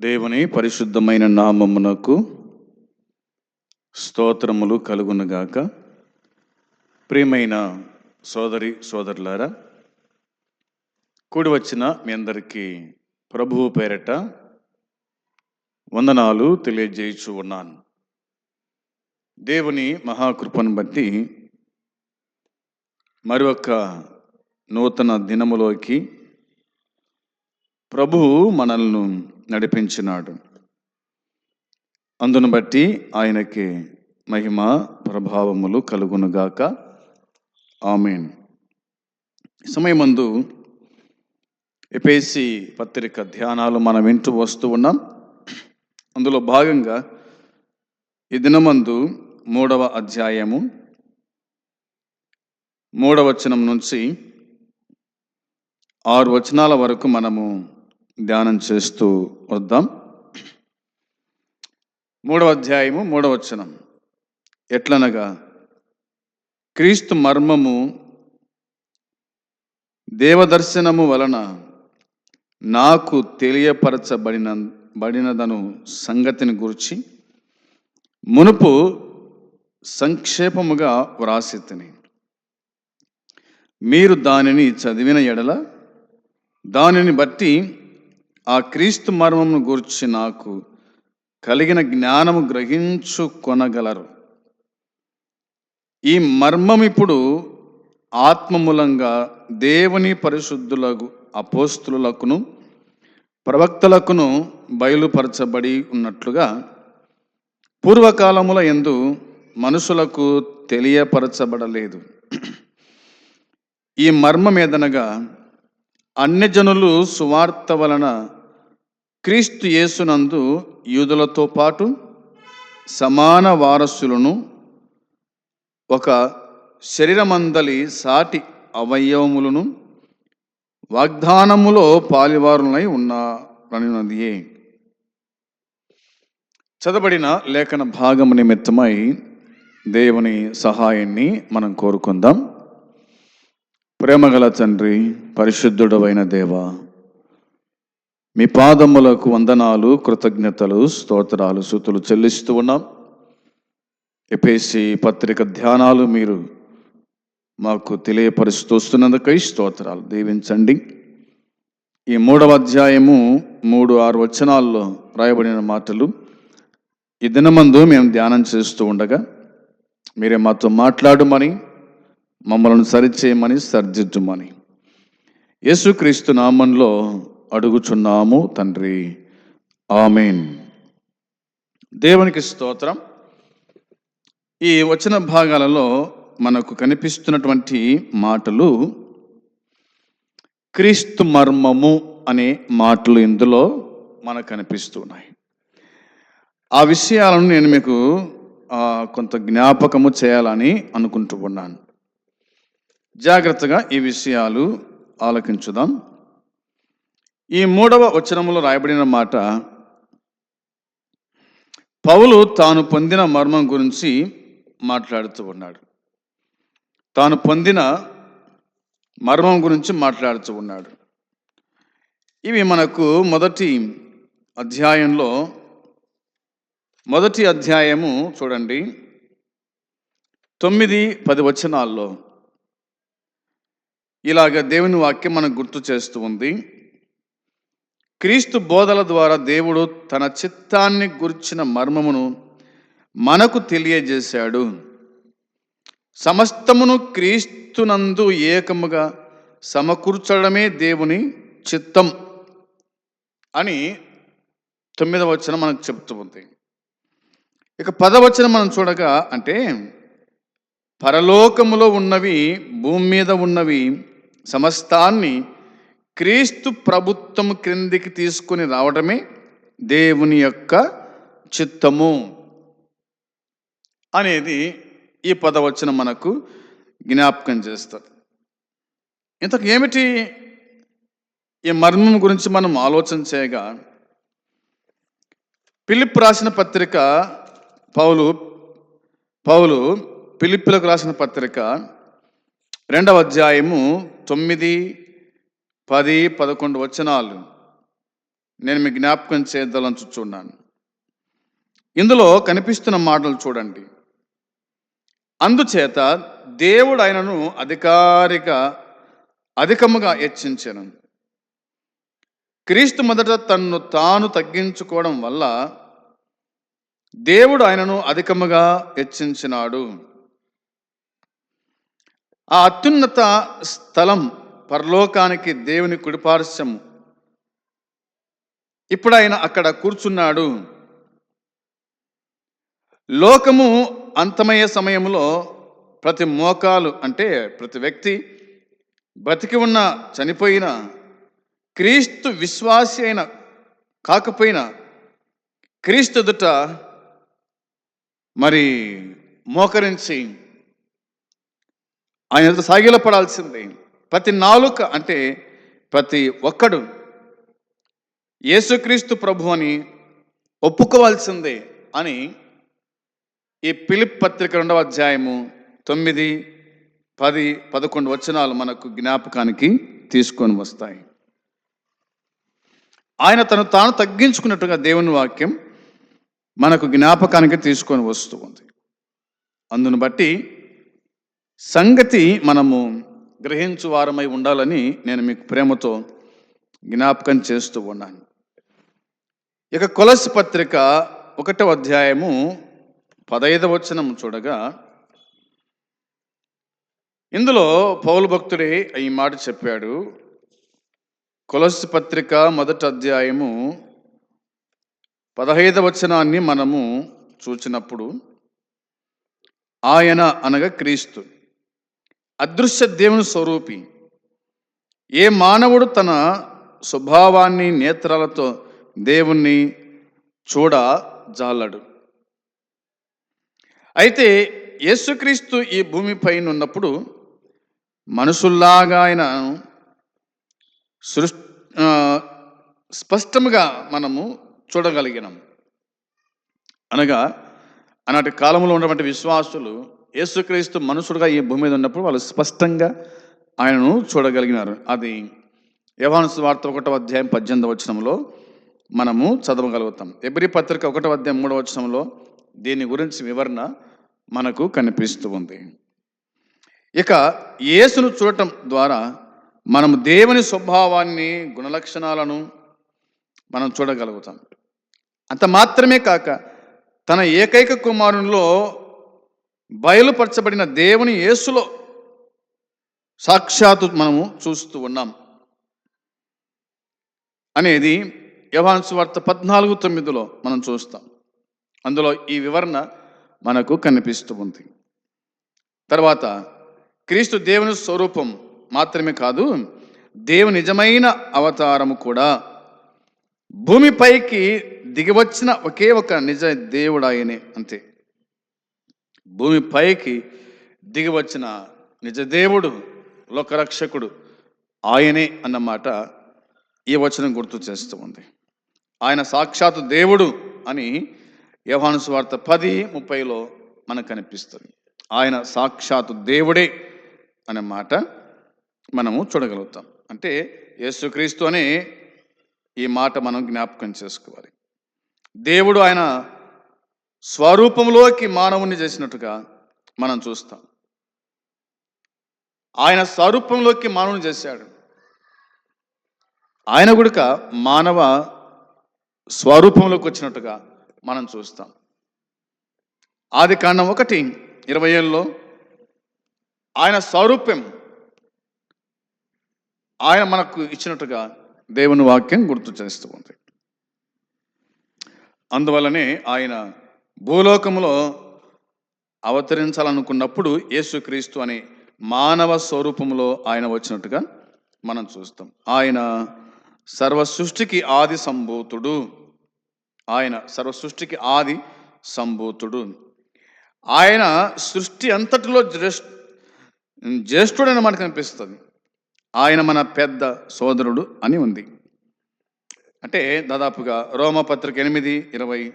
దేవుని పరిశుద్ధమైన నామమునకు స్తోత్రములు కలుగునుగాక. ప్రియమైన సోదరి సోదరులారా కూడి వచ్చిన మీ అందరికీ ప్రభువు పేరట వందనాలు తెలియజేయచూ ఉన్నాను. దేవుని మహాకృపను బట్టి మరొక నూతన దినములోకి ప్రభువు మనల్ని నడిపించినాడు. అందును బట్టి ఆయనకి మహిమ ప్రభావములు కలుగునుగాక ఆమెన్. సమయమందు ఎపేసి పత్రిక ధ్యానాలు మనం వింటూ వస్తూ ఉన్నాం. అందులో భాగంగా ఈ దినమందు మూడవ అధ్యాయము మూడవచనం నుంచి ఆరు వచనాల వరకు మనము ధ్యానం చేస్తూ వద్దాం. మూడవ అధ్యాయము మూడవ వచనం. ఎట్లనగా క్రీస్తు మర్మము దేవదర్శనము వలన నాకు తెలియపరచబడిన బడినదను సంగతిని గురించి మునుపు సంక్షేపముగా వ్రాసితిని. మీరు దానిని చదివిన ఎడల దానిని బట్టి ఆ క్రీస్తు మర్మమును గూర్చి నాకు కలిగిన జ్ఞానము గ్రహించు కొనగలరు. ఈ మర్మం ఇప్పుడు ఆత్మమూలంగా దేవుని పరిశుద్ధులకు అపోస్తులకును ప్రవక్తలకును బయలుపరచబడి ఉన్నట్లుగా పూర్వకాలముల ఎందు మనుషులకు తెలియపరచబడలేదు. ఈ మర్మమేదనగా అన్యజనులు సువార్త వలన క్రీస్తు యేసునందు యూదులతో పాటు సమాన వారసులను ఒక శరీరమందలి సాటి అవయవములను వాగ్దానములో పాలివారులై ఉన్నదియే చదబడిన లేఖన భాగము నిమిత్తమై దేవుని సహాయాన్ని మనం కోరుకుందాం. ప్రేమగల తండ్రి పరిశుద్ధుడవైన దేవా మీ పాదములకు వందనాలు కృతజ్ఞతలు స్తోత్రాలు శృతులు చెల్లిస్తూ ఉన్నాం. ఎపేసి పత్రిక ధ్యానాలు మీరు మాకు తెలియపరుస్తూ వస్తున్నందుకై స్తోత్రాలు. దీవించండి. ఈ మూడవ అధ్యాయము మూడు ఆరు వచనాల్లో రాయబడిన మాటలు. ఈ దినమందు మేము ధ్యానం చేస్తూ ఉండగా మీరే మాతో మాట్లాడమని మమ్మల్ని సరిచేయమని సర్జిద్దుమని. యేసుక్రీస్తు నామంలో అడుగుచున్నాము తండ్రి. ఆమెన్. దేవునికి స్తోత్రం. ఈ వచన భాగాలలో మనకు కనిపిస్తున్నటువంటి మాటలు క్రీస్తు మర్మము అనే మాటలు ఇందులో మనకు కనిపిస్తున్నాయి. ఆ విషయాలను నేను మీకు కొంత జ్ఞాపకము చేయాలని అనుకుంటూ ఉన్నాను. జాగ్రత్తగా ఈ విషయాలు ఆలకించుదాం. ఈ మూడవ వచనములో రాయబడిన మాట పౌలు తాను పొందిన మర్మం గురించి మాట్లాడుతూ ఉన్నాడు. తాను పొందిన మర్మం గురించి మాట్లాడుతూ ఉన్నాడు. ఇవి మనకు మొదటి అధ్యాయంలో మొదటి అధ్యాయము చూడండి తొమ్మిది పది వచనాల్లో ఇలాగ దేవుని వాక్యం మనకు గుర్తు చేస్తూ ఉంది. క్రీస్తు బోధల ద్వారా దేవుడు తన చిత్తాన్ని గుర్చిన మర్మమును మనకు తెలియజేశాడు. సమస్తమును క్రీస్తునందు ఏకముగా సమకూర్చడమే దేవుని చిత్తం అని తొమ్మిదవ వచనం మనకు చెప్తూ ఉంది. ఇక పదవచనం మనం చూడగా అంటే పరలోకములో ఉన్నవి భూమి మీద ఉన్నవి సమస్తాన్ని క్రీస్తు ప్రభుత్వం క్రిందికి తీసుకుని రావడమే దేవుని యొక్క చిత్తము అనేది ఈ పదవచనం మనకు జ్ఞాపకం చేస్తారు ఇంతకు ఏమిటి ఈ మర్మం గురించి మనం ఆలోచన చేయగా పిలిప్ రాసిన పత్రిక పౌలు పౌలు పిలిప్పులకు రాసిన పత్రిక రెండవ అధ్యాయము తొమ్మిది పది పదకొండు వచనాలు నేను మీ జ్ఞాపకం చేద్దాలంచుచున్నాను ఇందులో కనిపిస్తున్న మాటలు చూడండి. అందుచేత దేవుడు ఆయనను అధికారిక అధికముగా హెచ్చించను. క్రీస్తు మొదట తన్ను తాను తగ్గించుకోవడం వల్ల దేవుడు ఆయనను అధికముగా హెచ్చించినాడు. ఆ అత్యున్నత స్థలం పరలోకానికి దేవుని కుడిపార్శ్వము ఇప్పుడు ఆయన అక్కడ కూర్చున్నాడు. లోకము అంతమయ్యే సమయంలో ప్రతి మోకాలు అంటే ప్రతి వ్యక్తి బతికి ఉన్న చనిపోయిన క్రీస్తు విశ్వాసి అయిన కాకపోయినా క్రీస్తు ఎదుట మరి మోకరించి ఆయన సాగిలపడాల్సిందే. ప్రతి నాలుక అంటే ప్రతి ఒక్కడు యేసుక్రీస్తు ప్రభు అని ఒప్పుకోవాల్సిందే అని ఈ పిలిప్ పత్రిక రెండవ అధ్యాయము తొమ్మిది పది పదకొండు వచనాలు మనకు జ్ఞాపకానికి తీసుకొని వస్తాయి. ఆయన తను తాను తగ్గించుకున్నట్టుగా దేవుని వాక్యం మనకు జ్ఞాపకానికి తీసుకొని వస్తూ ఉంది. అందును బట్టి సంగతి మనము గ్రహించు వారమై ఉండాలని నేను మీకు ప్రేమతో జ్ఞాపకం చేస్తూ ఉన్నాను. ఇక కొలసి పత్రిక ఒకటో అధ్యాయము పదైదవ వచనం చూడగా ఇందులో పౌలు భక్తుడే ఈ మాట చెప్పాడు. కొలసి పత్రిక మొదటి అధ్యాయము పదహైదవ వచనాన్ని మనము చూచినప్పుడు ఆయన అనగా క్రీస్తు. అదృశ్య దేవుని స్వరూపి. ఏ మానవుడు తన స్వభావాన్ని నేత్రాలతో దేవుణ్ణి చూడ జాలడు అయితే యేసుక్రీస్తు ఈ భూమిపైన ఉన్నప్పుడు మనుషుల్లాగా ఆయన సృష్టి స్పష్టంగా మనము చూడగలిగినాం. అనగా ఆనాటి కాలంలో ఉన్నటువంటి విశ్వాసులు యేసుక్రీస్తు మనుషుడుగా ఈ భూమి మీద ఉన్నప్పుడు వాళ్ళు స్పష్టంగా ఆయనను చూడగలిగినారు. అది యవాను వార్త ఒకటో అధ్యాయం పద్దెనిమిది వచనంలో మనము చదవగలుగుతాం. ఎబ్రి పత్రిక ఒకటో అధ్యాయం మూడవ వచనంలో దీని గురించి వివరణ మనకు కనిపిస్తూ ఉంది. ఇక యేసును చూడటం ద్వారా మనము దేవుని స్వభావాన్ని గుణలక్షణాలను మనం చూడగలుగుతాం. అంత మాత్రమే కాక తన ఏకైక కుమారునిలో బయలుపరచబడిన దేవుని యేసులో సాక్షాత్తు మనము చూస్తూ ఉన్నాం. అనేది యవాన్ వార్త పద్నాలుగు తొమ్మిదిలో మనం చూస్తాం. అందులో ఈ వివరణ మనకు కనిపిస్తూ ఉంది. తర్వాత క్రీస్తు దేవుని స్వరూపం మాత్రమే కాదు దేవుని నిజమైన అవతారము కూడా. భూమిపైకి దిగివచ్చిన ఒకే ఒక నిజ దేవుడాయనే అంతే. భూమి భూమిపైకి దిగివచ్చిన నిజ దేవుడు లోకరక్షకుడు ఆయనే అన్నమాట ఈ వచనం గుర్తు చేస్తూ ఉంది. ఆయన సాక్షాత్ దేవుడు అని యోహాను సువార్త పది ముప్పైలో మనకు కనిపిస్తుంది. ఆయన సాక్షాత్ దేవుడే అనే మాట మనము చూడగలుగుతాం. అంటే యేసుక్రీస్తు అనే ఈ మాట మనం జ్ఞాపకం చేసుకోవాలి. దేవుడు ఆయన స్వరూపంలోకి మానవుని చేసినట్టుగా మనం చూస్తాం. ఆయన స్వరూపంలోకి మానవుని చేశాడు. ఆయన గుడక మానవ స్వరూపంలోకి వచ్చినట్టుగా మనం చూస్తాం. ఆది కాండం ఒకటి ఇరవై ఏళ్ళలో ఆయన స్వరూప్యం ఆయన మనకు ఇచ్చినట్టుగా దేవుని వాక్యం గుర్తు చేస్తూ ఉంది. అందువల్లనే ఆయన భూలోకములో అవతరించాలనుకున్నప్పుడు యేసుక్రీస్తు అనే మానవ స్వరూపంలో ఆయన వచ్చినట్టుగా మనం చూస్తాం. ఆయన సర్వ సృష్టికి ఆది సంభూతుడు. ఆయన సర్వ సృష్టికి ఆది సంభూతుడు. ఆయన సృష్టి అంతటిలో జ్యేష్ జ్యేష్ఠుడని మనకు అనిపిస్తుంది. ఆయన మన పెద్ద సోదరుడు అని ఉంది. అంటే దాదాపుగా రోమపత్రిక ఎనిమిది ఇరవై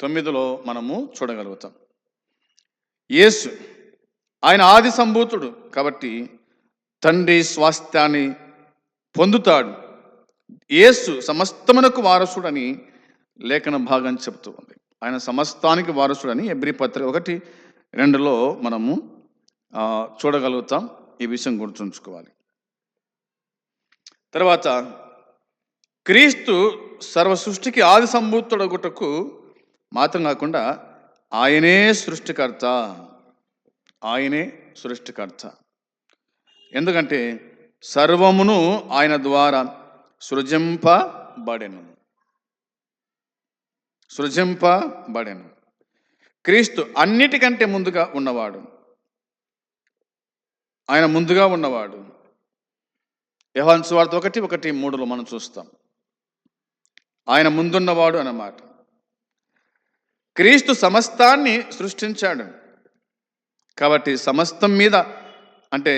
తొమ్మిదిలో మనము చూడగలుగుతాం. యేసు ఆయన ఆది సంభూతుడు కాబట్టి తండ్రి స్వాస్థ్యాన్ని పొందుతాడు. యేసు సమస్తమునకు వారసుడని లేఖన భాగం చెప్తూ ఉంది. ఆయన సమస్తానికి వారసుడని ఎబ్రి పత్రిక ఒకటి రెండులో మనము చూడగలుగుతాం. ఈ విషయం గుర్తుంచుకోవాలి. తర్వాత క్రీస్తు సర్వ సృష్టికి ఆది సంభూతుడగుటకు మాత్రం కాకుండా ఆయనే సృష్టికర్త. ఆయనే సృష్టికర్త. ఎందుకంటే సర్వమును ఆయన ద్వారా సృజింపబడెను. సృజింపబడెను. క్రీస్తు అన్నిటికంటే ముందుగా ఉన్నవాడు. ఆయన ముందుగా ఉన్నవాడు. యెహోవాను సువార్త ఒకటి ఒకటి మూడులో మనం చూస్తాం. ఆయన ముందున్నవాడు అన్నమాట. క్రీస్తు సమస్తాన్ని సృష్టించాడు. కాబట్టి సమస్తం మీద అంటే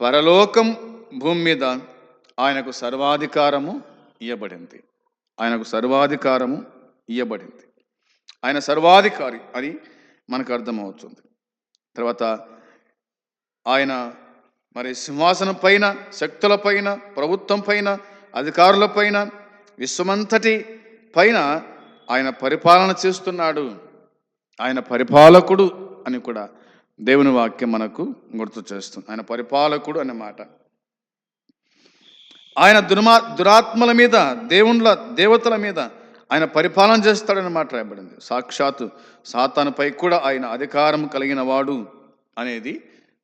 పరలోకం భూమి మీద ఆయనకు సర్వాధికారము ఇవ్వబడింది ఆయనకు సర్వాధికారము ఇవ్వబడింది ఆయన సర్వాధికారి అని మనకు అర్థమవుతుంది. తర్వాత ఆయన మరి సింహాసనం పైన శక్తుల పైన ప్రభుత్వం పైన అధికారుల పైన విశ్వమంతటి పైన ఆయన పరిపాలన చేస్తున్నాడు. ఆయన పరిపాలకుడు అని కూడా దేవుని వాక్యం మనకు గుర్తు చేస్తుంది. ఆయన పరిపాలకుడు అనే మాట. ఆయన దుర్మా దురాత్మల మీద దేవుళ్ళ దేవతల మీద ఆయన పరిపాలన చేస్తాడని మాట రాయబడింది. సాక్షాత్తు సాతానుపై కూడా ఆయన అధికారం కలిగిన వాడు అనేది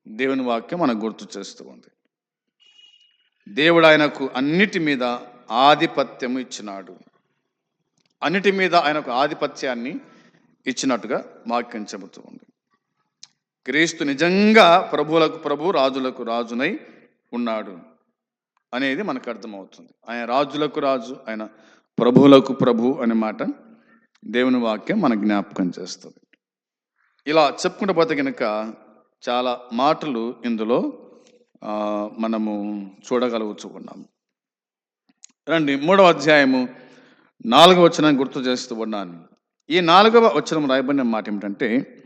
దేవుని వాక్యం మనకు గుర్తు చేస్తూ ఉంది. దేవుడు ఆయనకు అన్నిటి మీద ఆధిపత్యము ఇచ్చినాడు. అన్నిటి మీద ఆయన ఒక ఆధిపత్యాన్ని ఇచ్చినట్టుగా వాక్యం చెబుతూ ఉంది. క్రీస్తు నిజంగా ప్రభువులకు ప్రభు రాజులకు రాజునై ఉన్నాడు అనేది మనకు అర్థమవుతుంది. ఆయన రాజులకు రాజు ఆయన ప్రభువులకు ప్రభు అనే మాట దేవుని వాక్యం మన జ్ఞాపకం చేస్తుంది. ఇలా చెప్పుకుంటూ పోతే కనుక చాలా మాటలు ఇందులో మనము చూడగలుగుతున్నాము రండి మూడవ అధ్యాయము నాలుగవ వచనం గుర్తు చేస్తూ ఉన్నాను. ఈ నాలుగవ వచనం రాయబడిన మాట ఏమిటంటే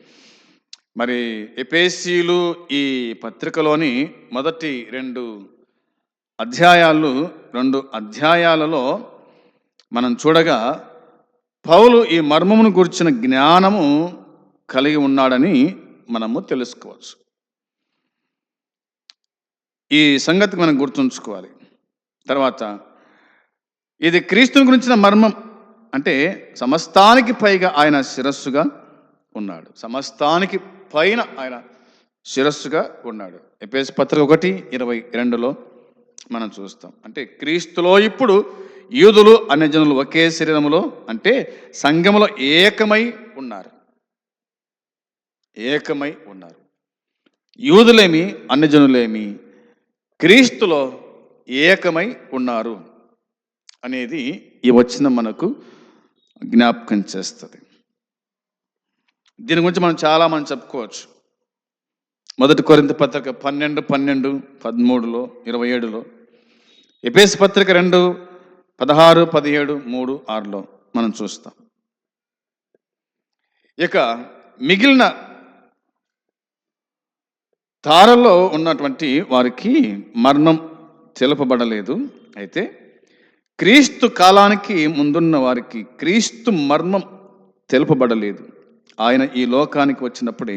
మరి ఎపేసీలు ఈ పత్రికలోని మొదటి రెండు అధ్యాయాలు రెండు అధ్యాయాలలో మనం చూడగా పౌలు ఈ మర్మమును గురించిన జ్ఞానము కలిగి ఉన్నాడని మనము తెలుసుకోవచ్చు. ఈ సంగతి మనం గుర్తుంచుకోవాలి. తర్వాత ఇది క్రీస్తుని గురించిన మర్మం. అంటే సమస్తానికి పైగా ఆయన శిరస్సుగా ఉన్నాడు. సమస్తానికి పైన ఆయన శిరస్సుగా ఉన్నాడు. ఎపిఎస్ పత్రిక ఒకటి ఇరవై రెండులో మనం చూస్తాం. అంటే క్రీస్తులో ఇప్పుడు యూదులు అన్యజనులు ఒకే శరీరములో అంటే సంఘములో ఏకమై ఉన్నారు. ఏకమై ఉన్నారు. యూదులేమి అన్యజనులేమి క్రీస్తులో ఏకమై ఉన్నారు. అనేది ఈ వచ్చిన మనకు జ్ఞాపకం చేస్తుంది. దీని గురించి మనం చాలా మనం చెప్పుకోవచ్చు. మొదటి కొరింత పత్రిక పన్నెండు పన్నెండు పదమూడులో ఇరవై ఏడులో ఎపేస్ పత్రిక రెండు పదహారు పదిహేడు మూడు ఆరులో మనం చూస్తాం. ఇక మిగిలిన తారలో ఉన్నటువంటి వారికి మరణం తెలుపబడలేదు. అయితే క్రీస్తు కాలానికి ముందున్న వారికి క్రీస్తు మర్మం తెలుపబడలేదు. ఆయన ఈ లోకానికి వచ్చినప్పుడే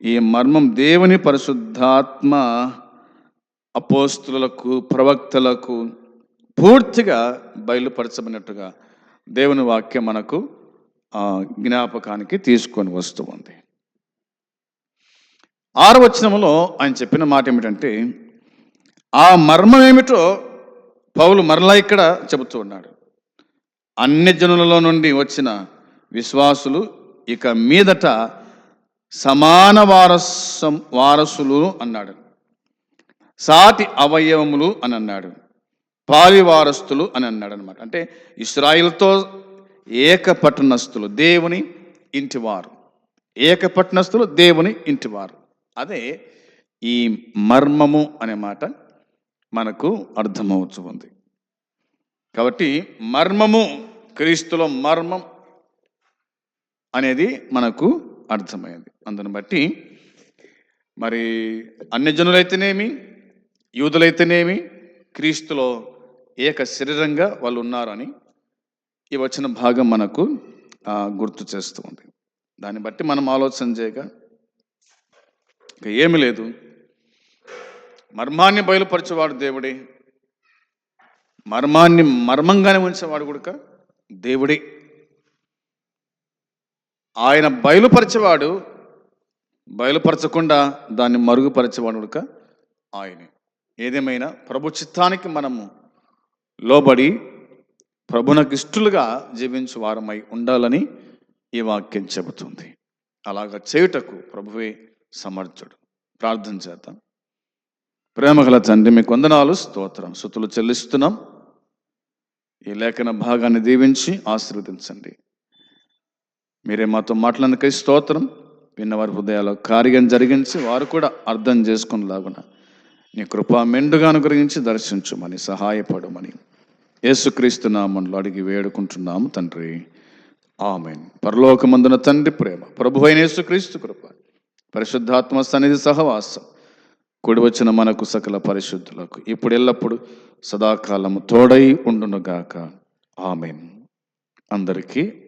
ఈ మర్మం దేవుని పరిశుద్ధాత్మ అపోస్తులకు ప్రవక్తలకు పూర్తిగా బయలుపరచబడినట్టుగా దేవుని వాక్యం మనకు జ్ఞాపకానికి తీసుకొని వస్తూ ఉంది. ఆరవచనంలో ఆయన చెప్పిన మాట ఏమిటంటే ఆ మర్మం ఏమిటో పౌలు మరలా ఇక్కడ చెబుతూ ఉన్నాడు. అన్ని జనులలో నుండి వచ్చిన విశ్వాసులు ఇక మీదట సమాన వారసం వారసులు అన్నాడు. సాటి అవయవములు అని అన్నాడు. పాలివారస్తులు అని అన్నాడు అనమాట అంటే ఇస్రాయిల్తో ఏకపట్టణస్థులు దేవుని ఇంటివారు. ఏకపట్టణస్థులు దేవుని ఇంటివారు. అదే ఈ మర్మము అనే మాట మనకు అర్థమవుతూ ఉంది కాబట్టి మర్మము క్రీస్తులో మర్మం అనేది మనకు అర్థమైంది అందుని బట్టి మరి అన్యజనులైతేనేమి యూదులైతేనేమి క్రీస్తులో ఏక శరీరంగా వాళ్ళు ఉన్నారని ఈ వచ్చిన భాగం మనకు గుర్తు చేస్తూ ఉంది. దాన్ని బట్టి మనం ఆలోచన చేయగా ఏమి ఏమీ లేదు. మర్మాన్ని బయలుపరచేవాడు దేవుడే. మర్మాన్ని మర్మంగానే ఉంచేవాడు కూడా దేవుడే. ఆయన బయలుపరిచేవాడు బయలుపరచకుండా దాన్ని మరుగుపరిచేవాడు కూడా ఆయనే. ఏదేమైనా ప్రభు చిత్తానికి మనము లోబడి ప్రభునకిష్టులుగా జీవించు వారమై ఉండాలని ఈ వాక్యం చెబుతుంది. అలాగ చేయుటకు ప్రభువే సమర్థుడు. ప్రార్థన చేద్దాం. ప్రేమగల తండ్రి మీకు వందనాలు స్తోత్రం. సుతులు చెల్లిస్తున్నాం. ఈ లేఖన భాగాన్ని దీవించి ఆశీర్వదించండి. మీరే మాతో మాట్లాడినకై స్తోత్రం. విన్నవారి హృదయాల్లో కార్యం జరిగించి వారు కూడా అర్థం చేసుకునేలాగున నీ కృప మెండుగా అనుగ్రహించి దర్శించుమని సహాయపడమని యేసుక్రీస్తు నామంలో అడిగి వేడుకుంటున్నాము తండ్రి. ఆమెన్. పరలోకమందున తండ్రి ప్రేమ. ప్రభు అయిన యేసుక్రీస్తు కృప. పరిశుద్ధాత్మ సన్నిధి సహవాసం. కూడి వచ్చిన మనకు సకల పరిశుద్ధులకు ఇప్పుడు ఎల్లప్పుడు సదాకాలము తోడై ఉండునుగాక. ఆమెన్. అందరికీ